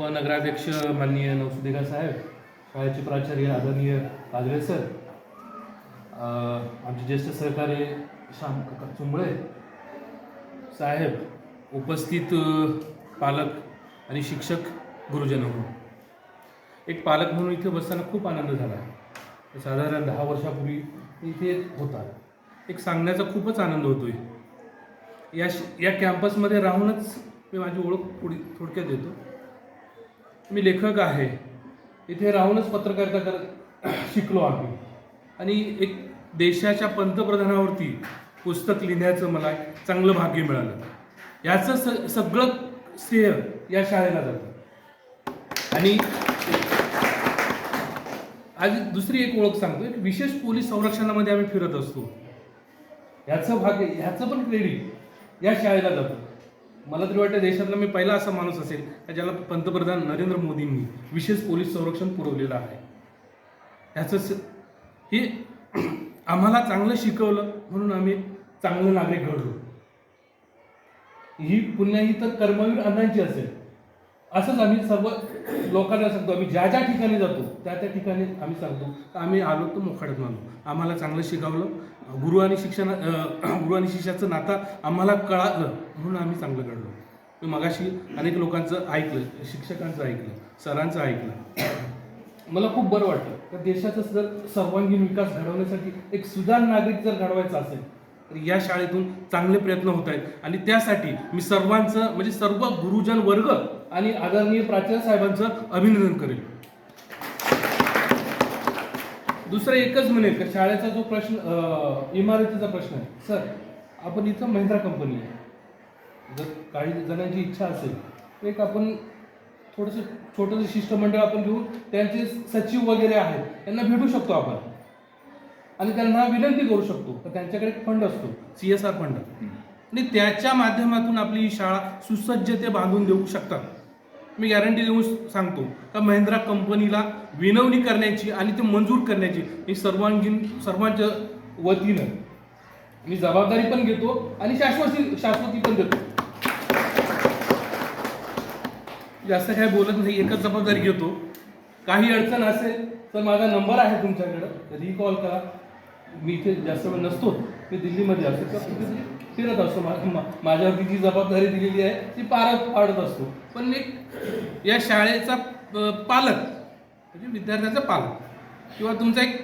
उपनगराध्यक्ष माननीय नवसुदेगा साहेब शाळेचे प्राचार्य आदरणीय काजळे सर आमचे ज्येष्ठ सहकारी श्याम चुंबळे साहेब उपस्थित पालक आणि शिक्षक गुरुजन. म्हणून एक पालक म्हणून इथे बसताना खूप आनंद झाला. साधारण दहा वर्षापूर्वी इथे होता. एक सांगण्याचा खूपच आनंद होतोय. या श- या कॅम्पसमध्ये राहूनच मी माझी ओळख पुढे थोडक्यात देतो. मी लेखक आहे. इथे राहूनच पत्रकारिता कर शिकलो आम्ही. आणि एक देशाच्या पंतप्रधानावरती पुस्तक लिहिण्याचं मला चांगलं भाग्य मिळालं. याचं स सगळं श्रेय या शाळेला जातं. आणि आज दुसरी एक ओळख सांगतो एक विशेष पोलीस संरक्षणामध्ये आम्ही फिरत असतो. याचं भाग्य ह्याचं पण क्रेडिट या शाळेला जातं. मला तरी वाटतं देशातला मी पहिला असा माणूस असेल ज्याला पंतप्रधान नरेंद्र मोदींनी विशेष पोलीस संरक्षण पुरवलेलं आहे. ह्याचं हे आम्हाला चांगलं शिकवलं म्हणून आम्ही चांगलं नागरिक घडलो. ही पुन्हा ही तर कर्मवीर अण्णांची असेल. असंच आम्ही सर्व लोकांना सांगतो आम्ही ज्या ज्या ठिकाणी जातो त्या त्या ठिकाणी आम्ही सांगतो. तर आम्ही आलो तर मोखाड्यात मानलो आम्हाला चांगलं शिकवलं. गुरु आणि शिक्षण गुरु आणि शिष्याचं नातं आम्हाला कळालं म्हणून आम्ही चांगलं घडलो. मी मगाशी अनेक लोकांचं ऐकलं शिक्षकांचं ऐकलं सरांचं ऐकलं. मला खूप बरं वाटतं तर देशाचा जर सर्वांगीण विकास घडवण्यासाठी एक सुधार नागरिक जर घडवायचा असेल तर या शाळेतून चांगले प्रयत्न होत आहेत. आणि त्यासाठी मी सर्वांचं म्हणजे सर्व गुरुजन वर्ग आणि आदरणीय प्राचार्य साहेबांचं अभिनंदन करेल. दुसरं एकच म्हणेल का शाळेचा जो प्रश्न इमारतीचा प्रश्न आहे. सर आपण इथं महिंद्रा कंपनी आहे. जर काही जणांची इच्छा असेल तर एक आपण थोडंसं छोटंसं शिष्टमंडळ आपण घेऊन त्यांचे सचिव वगैरे आहेत त्यांना भेटू शकतो आपण. आणि त्यांना विनंती करू शकतो तर त्यांच्याकडे एक फंड असतो सी एस आर फंड. आणि त्याच्या माध्यमातून आपली ही शाळा सुसज्जते बांधून देऊ शकतात. मी गॅरंटी देऊन सांगतो का महिंद्रा कंपनीला विनवणी करण्याची आणि ते मंजूर करण्याची ही सर्वांगीण सर्वांच्या वतीनं मी जबाबदारी पण घेतो आणि शाश्वती शाश्वती पण देतो. जास्त काय बोलत नाही एकच जबाबदारी घेतो. काही अडचण असेल तर माझा नंबर आहे तुमच्याकडं कधीही कॉल करा. मी इथे जास्त वेळ नसतो. मी दिल्लीमध्ये असतो. तर कुठेतरी फिरत असतो. माझ्यावरती जी जबाबदारी दिलेली आहे ती पार पाडत असतो. पण एक या शाळेचा पालक म्हणजे विद्यार्थ्याचा पालक किंवा तुमचा एक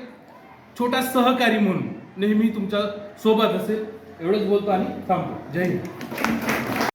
छोटा सहकारी म्हणून नेहमी तुमच्यासोबत असेल. एवढंच बोलतो आणि थांबतो. जय हिंद.